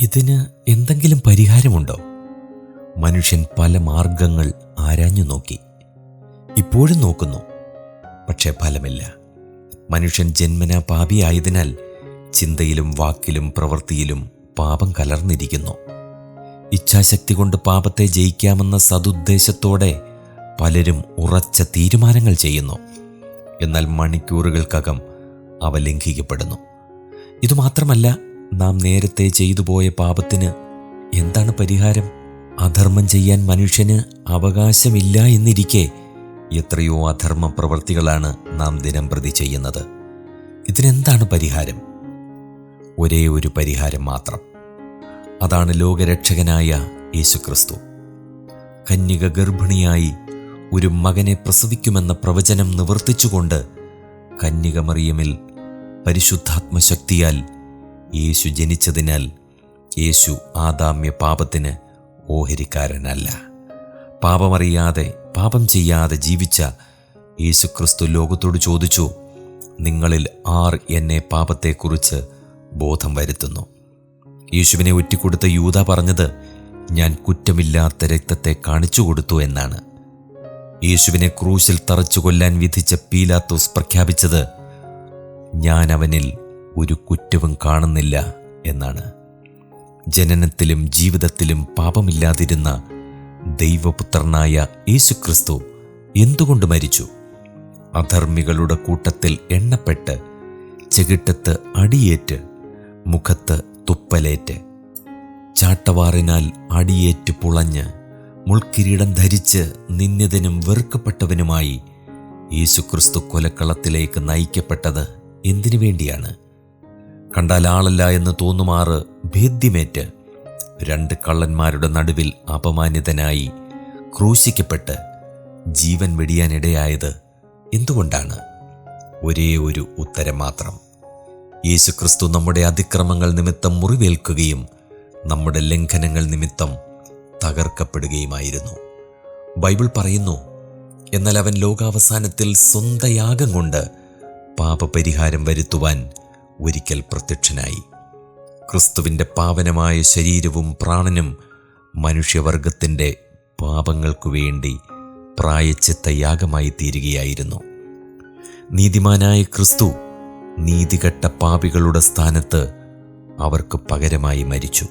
ഇതിന് എന്തെങ്കിലും പരിഹാരമുണ്ടോ? മനുഷ്യൻ പല മാർഗങ്ങൾ ആരാഞ്ഞു നോക്കി. ഇപ്പോഴും നോക്കുന്നു പക്ഷേ ഫലമില്ല. മനുഷ്യൻ ജന്മനാ പാപിയായതിനാൽ ചിന്തയിലും വാക്കിലും പ്രവൃത്തിയിലും പാപം കലർന്നിരിക്കുന്നു. ഇച്ഛാശക്തി കൊണ്ട് പാപത്തെ ജയിക്കാമെന്ന സതുദ്ദേശത്തോടെ പലരും ഉറച്ച തീരുമാനങ്ങൾ ചെയ്യുന്നു. എന്നാൽ മണിക്കൂറുകൾക്കകം അവ ലംഘിക്കപ്പെടുന്നു. ഇതുമാത്രമല്ല നാം നേരത്തെ ചെയ്തു പോയ പാപത്തിന് എന്താണ് പരിഹാരം? അധർമ്മം ചെയ്യാൻ മനുഷ്യന് അവകാശമില്ല എന്നിരിക്കെ എത്രയോ അധർമ്മ പ്രവൃത്തികളാണ് നാം ദിനം പ്രതി ചെയ്യുന്നത്. ഇതിനെന്താണ് പരിഹാരം? ഒരേ ഒരു പരിഹാരം മാത്രം. അതാണ് ലോകരക്ഷകനായ യേശുക്രിസ്തു. കന്യക ഗർഭിണിയായി ഒരു മകനെ പ്രസവിക്കുമെന്ന പ്രവചനം നിവർത്തിച്ചുകൊണ്ട് കന്യക മറിയമിൽ പരിശുദ്ധാത്മശക്തിയാൽ യേശു ജനിച്ചതിനാൽ യേശു ആദാമ്യ പാപത്തിന് ഓഹരിക്കാരനല്ല. പാപമറിയാതെ പാപം ചെയ്യാതെ ജീവിച്ച യേശുക്രിസ്തു ലോകത്തോട് ചോദിച്ചു നിങ്ങളിൽ ആർ എന്നെ പാപത്തെക്കുറിച്ച് ബോധം വരുത്തുന്നു? യേശുവിനെ ഒറ്റിക്കൊടുത്ത യൂത പറഞ്ഞത് ഞാൻ കുറ്റമില്ലാത്ത രക്തത്തെ കാണിച്ചു കൊടുത്തു എന്നാണ്. യേശുവിനെ ക്രൂശിൽ തറച്ചു കൊല്ലാൻ വിധിച്ച പീലാത്തോസ് പ്രഖ്യാപിച്ചത് ഞാൻ അവനിൽ ഒരു കുറ്റവും കാണുന്നില്ല എന്നാണ്. ജനനത്തിലും ജീവിതത്തിലും പാപമില്ലാതിരുന്ന ദൈവപുത്രനായ യേശുക്രിസ്തു എന്തുകൊണ്ട് മരിച്ചു? അധർമ്മികളുടെ കൂട്ടത്തിൽ എണ്ണപ്പെട്ട് ചെകിട്ടത്ത് അടിയേറ്റ് മുഖത്ത് തുപ്പലേറ്റ് ചാട്ടവാറിനാൽ അടിയേറ്റ് പുളഞ്ഞ് മുൾക്കിരീടം ധരിച്ച് നിന്ദ്യതനും വെറുക്കപ്പെട്ടവനുമായി യേശുക്രിസ്തു കൊലക്കളത്തിലേക്ക് നയിക്കപ്പെട്ടത് എന്തിനു വേണ്ടിയാണ്? കണ്ടാൽ ആളല്ല എന്ന് തോന്നുമാറ് ഭേദ്യമേറ്റ് രണ്ട് കള്ളന്മാരുടെ നടുവിൽ അപമാനിതനായി ക്രൂശിക്കപ്പെട്ട് ജീവൻ വെടിയാനിടയായത് എന്തുകൊണ്ടാണ്? ഒരേ ഒരു ഉത്തരം മാത്രം. യേശുക്രിസ്തു നമ്മുടെ അതിക്രമങ്ങൾ നിമിത്തം മുറിവേൽക്കുകയും നമ്മുടെ ലംഘനങ്ങൾ നിമിത്തം തകർക്കപ്പെടുകയുമായിരുന്നു. ബൈബിൾ പറയുന്നു എന്നാൽ അവൻ ലോകാവസാനത്തിൽ സ്വന്തയാഗം കൊണ്ട് പാപപരിഹാരം വരുത്തുവാൻ ഒരിക്കൽ പ്രത്യക്ഷനായി. ക്രിസ്തുവിന്റെ പാവനമായ ശരീരവും പ്രാണനും മനുഷ്യവർഗത്തിന്റെ പാപങ്ങൾക്കു വേണ്ടി പ്രായച്ചിത്ത യാഗമായി തീരുകയായിരുന്നു. നീതിമാനായ ക്രിസ്തു നീതികെട്ട പാപികളുടെ സ്ഥാനത്ത് അവർക്ക് പകരമായി മരിച്ചു.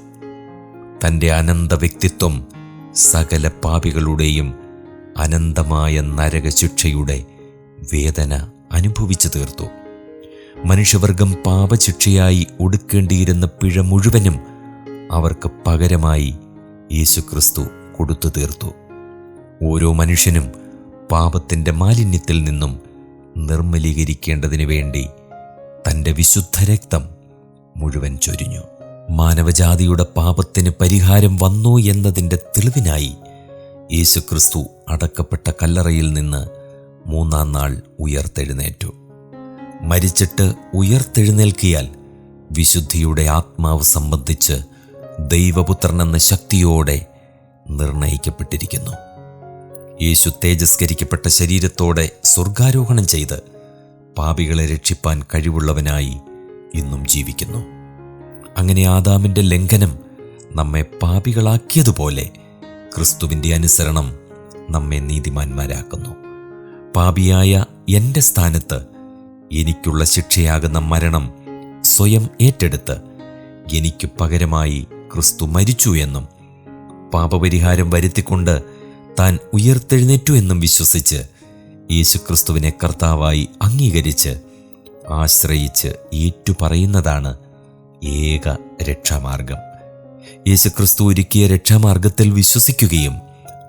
തന്റെ അനന്ത വ്യക്തിത്വം സകല പാപികളുടെയും അനന്തമായ നരകശിക്ഷയുടെ വേദന അനുഭവിച്ചു തീർത്തു. മനുഷ്യവർഗം പാപശിക്ഷയായി ഒടുക്കേണ്ടിയിരുന്ന പിഴ മുഴുവനും അവർക്ക് പകരമായി യേശുക്രിസ്തു കൊടുത്തു തീർത്തു. ഓരോ മനുഷ്യനും പാപത്തിന്റെ മാലിന്യത്തിൽ നിന്നും നിർമ്മലീകരിക്കേണ്ടതിനു വേണ്ടി തന്റെ വിശുദ്ധ രക്തം മുഴുവൻ ചൊരിഞ്ഞു. മാനവജാതിയുടെ പാപത്തിന് പരിഹാരം വന്നു എന്നതിന്റെ തെളിവിനായി യേശുക്രിസ്തു അടക്കപ്പെട്ട കല്ലറയിൽ നിന്ന് മൂന്നാം നാൾ ഉയർത്തെഴുന്നേറ്റു. മരിച്ചിട്ട് ഉയർത്തെഴുന്നേൽക്കിയാൽ വിശുദ്ധിയുടെ ആത്മാവ് സംബന്ധിച്ച് ദൈവപുത്രനെന്ന ശക്തിയോടെ നിർണയിക്കപ്പെട്ടിരിക്കുന്നു. യേശു തേജസ്കരിക്കപ്പെട്ട ശരീരത്തോടെ സ്വർഗാരോഹണം ചെയ്ത് പാപികളെ രക്ഷിപ്പാൻ കഴിവുള്ളവനായി ഇന്നും ജീവിക്കുന്നു. അങ്ങനെ ആദാമിന്റെ ലംഘനം നമ്മെ പാപികളാക്കിയതുപോലെ ക്രിസ്തുവിന്റെ അനുസരണം നമ്മെ നീതിമാന്മാരാക്കുന്നു. പാപിയായ എന്റെ സ്ഥാനത്ത് എനിക്കുള്ള ശിക്ഷയാകുന്ന മരണം സ്വയം ഏറ്റെടുത്ത് എനിക്ക് പകരമായി ക്രിസ്തു മരിച്ചു എന്നും പാപപരിഹാരം വരുത്തിക്കൊണ്ട് താൻ ഉയർത്തെഴുന്നേറ്റു എന്നും വിശ്വസിച്ച് യേശുക്രിസ്തുവിനെ കർത്താവായി അംഗീകരിച്ച് ആശ്രയിച്ച് ഏറ്റുപറയുന്നതാണ് ഏക രക്ഷാമാർഗം. യേശുക്രിസ്തു ഒരുക്കിയ രക്ഷാമാർഗത്തിൽ വിശ്വസിക്കുകയും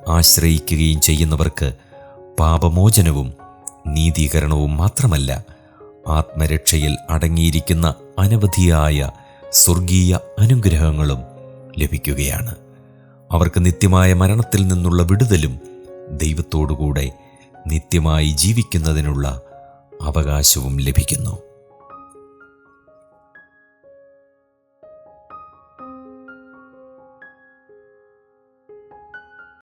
ആശ്രയിക്കുകയും ചെയ്യുന്നവർക്ക് പാപമോചനവും നീതീകരണവും മാത്രമല്ല ആത്മരക്ഷയിൽ അടങ്ങിയിരിക്കുന്ന അനവധിയായ സ്വർഗീയ അനുഗ്രഹങ്ങളും ലഭിക്കുകയാണ്. അവർക്ക് നിത്യമായ മരണത്തിൽ നിന്നുള്ള വിടുതലും ദൈവത്തോടുകൂടെ നിത്യമായി ജീവിക്കുന്നതിനുള്ള അവകാശവും ലഭിക്കുന്നു.